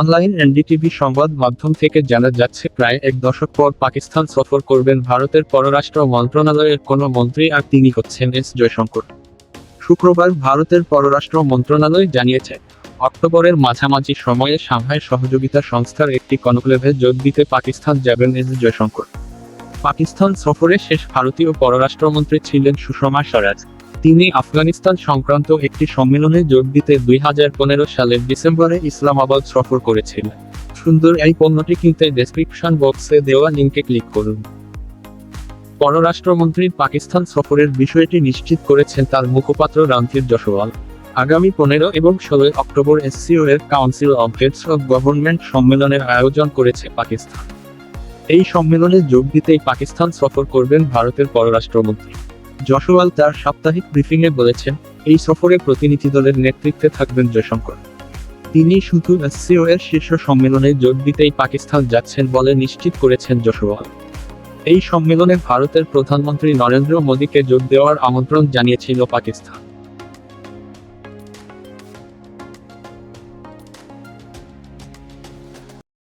Online NDTV সংবাদ মাধ্যম থেকে জানা যাচ্ছে, প্রায় এক দশক পর পাকিস্তান সফর করবেন ভারতের পররাষ্ট্র মন্ত্রণালয়ের কোনো মন্ত্রী আর তিনি হচ্ছেন এস জয়শঙ্কর। শুক্রবার ভারতের পররাষ্ট্র মন্ত্রণালয় জানিয়েছে, অক্টোবরের মাঝামাঝি সময়ে সাংহাই সহযোগিতা সংস্থার একটি কনক্লেভে যোগ দিতে পাকিস্তান যাবেন এস জয়শঙ্কর। পাকিস্তান সফরে শেষ ভারতীয় পররাষ্ট্রমন্ত্রী ছিলেন সুষমা স্বরাজ। তিনি আফগানিস্তান সংক্রান্ত একটি সম্মেলনে যোগ দিতে দুই হাজার পনেরো সালের ডিসেম্বরে ইসলামাবাদ সফর করেছিলেন। সুন্দর এই পণ্যটি কিনতে ডেসক্রিপশন বক্সে দেওয়া লিঙ্কে ক্লিক করুন। পররাষ্ট্রমন্ত্রীর পাকিস্তান সফরের বিষয়টি নিশ্চিত করেছেন তার মুখপাত্র রণধীর জসওয়াল আগামী পনেরো এবং ষোলোই অক্টোবর এসসিও এর council of heads of government সম্মেলনের আয়োজন করেছে পাকিস্তান। এই সম্মেলনে যোগ দিতেই পাকিস্তান সফর করবেন ভারতের পররাষ্ট্রমন্ত্রী। যশোয়াল তার সাপ্তাহিক ব্রিফিংয়ে বলেছেন, এই সফরে প্রতিনিধি দলের নেতৃত্বে থাকবেন জয়শঙ্কর। তিনি শুধু এসসিও এর শীর্ষ সম্মেলনে যোগ দিতেই পাকিস্তান যাচ্ছেন বলে নিশ্চিত করেছেন যশোয়াল। এই সম্মেলনে ভারতের প্রধানমন্ত্রী নরেন্দ্র মোদীকে যোগ দেওয়ার আমন্ত্রণ জানিয়েছিল পাকিস্তান।